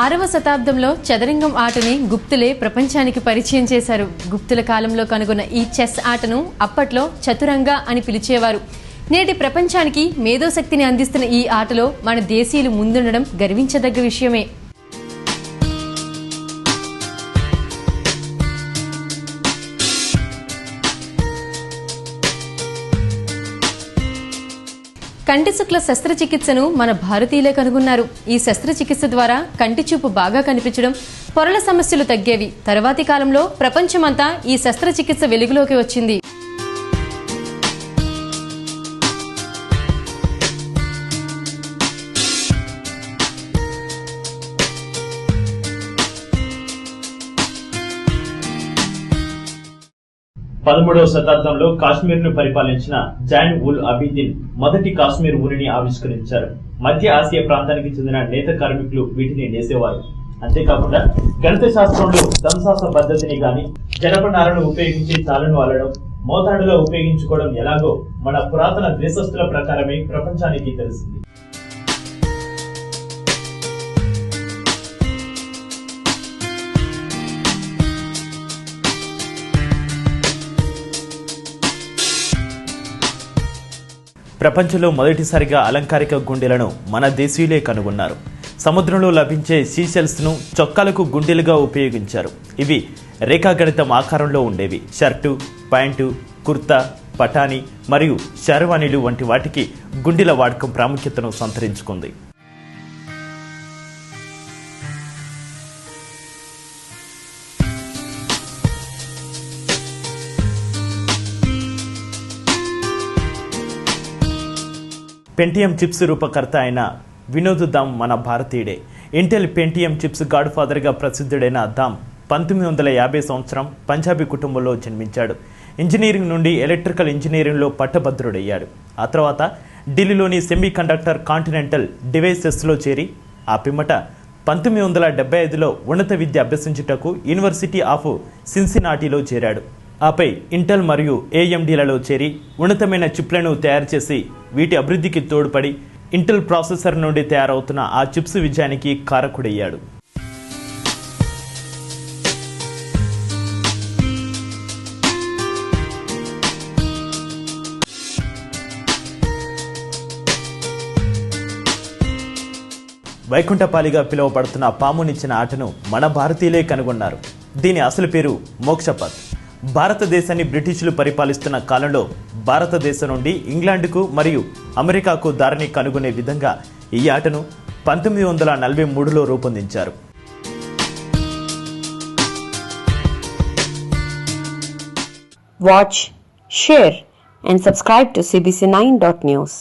ఆరవ శతాబ్దంలో చదరంగం ఆటని గుప్తులే ప్రపంచానికి పరిచయం చేశారు. గుప్తుల కాలంలో కనుగొన్న ఈ చెస్ ఆటను అప్పట్లో చతురంగ అని పిలిచేవారు. నేటి ప్రపంచానికి మేధోశక్తిని అందిస్తున్న ఈ ఆటలో మన దేశీయులు ముందుండడం గర్వించదగ్గ విషయమే. కంటి శుక్ల శస్త్రచికిత్సను మన భారతీయులే కనుగొన్నారు. ఈ శస్త్రచికిత్స ద్వారా కంటి చూపు బాగా కనిపించడం పొరల సమస్యలు తగ్గేవి. తర్వాతి కాలంలో ప్రపంచమంతా ఈ శస్త్రచికిత్స వెలుగులోకి వచ్చింది. పదమూడవ శతాబ్దంలో కాశ్మీర్ను పరిపాలించిన జాన్ ఉల్ అబిదిన్ మొదటి కాశ్మీర్ ఊరిని ఆవిష్కరించారు. మధ్య ఆసియా ప్రాంతానికి చెందిన నేత కార్మికులు వీటిని నేసేవారు. అంతేకాకుండా గణిత శాస్త్రంలో దంశాస పద్ధతిని గాని జనపనారను ఉపయోగించి తాళను అల్లడం మోతాడులో ఉపయోగించుకోవడం ఎలాగో మన పురాతన దేశస్తుల ప్రకారమే ప్రపంచానికి తెలిసింది. ప్రపంచంలో మొదటిసారిగా అలంకారిక గుండెలను మన దేశీయులే కనుగొన్నారు. సముద్రంలో లభించే సీషెల్స్ను చొక్కాలకు గుండెలుగా ఉపయోగించారు. ఇవి రేఖాగణితం ఆకారంలో ఉండేవి. షర్టు ప్యాంటు కుర్తా పటాని మరియు శర్వాణిలు వంటి వాటికి గుండెల వాడకం ప్రాముఖ్యతను సంతరించుకుంది. పెంటియం చిప్స్ రూపకర్త అయిన వినోద్ దామ్ మన భారతీయుడే. ఇంటెల్ పెంటియం చిప్స్ గాడ్ ఫాదర్గా ప్రసిద్ధుడైన దామ్ పంతొమ్మిది వందల యాభై సంవత్సరం పంజాబీ కుటుంబంలో జన్మించాడు. ఇంజనీరింగ్ నుండి ఎలక్ట్రికల్ ఇంజనీరింగ్లో పట్టభద్రుడయ్యాడు. ఆ తర్వాత ఢిల్లీలోని సెమీ కండక్టర్ కాంటినెంటల్ డివైసెస్లో చేరి ఆ పిమ్మట పంతొమ్మిది వందల డెబ్బై ఐదులో ఉన్నత విద్య అభ్యసించుటకు యూనివర్సిటీ ఆఫ్ సిన్సినాటిలో చేరాడు. ఆపై ఇంటెల్ మరియు ఏఎండీలలో చేరి ఉన్నతమైన చిప్లను తయారు చేసి వీటి అభివృద్ధికి తోడ్పడి ఇంటెల్ ప్రాసెసర్ నుండి తయారవుతున్న ఆ చిప్స్ విజయానికి కారకుడయ్యాడు. వైకుంఠపాలిగా పిలువబడుతున్న పామునిచ్చిన ఆటను మన భారతీయులే కనుగొన్నారు. దీని అసలు పేరు మోక్షపథ్ భారతదేశాన్ని బ్రిటిషులు పరిపాలిస్తున్న కాలంలో భారతదేశం నుండి ఇంగ్లాండ్కు మరియు అమెరికాకు దారిని కనుగొనే విధంగా ఈ ఆటను పంతొమ్మిది వందల నలభై మూడులో రూపొందించారు. Watch share and subscribe to CBC nine dot news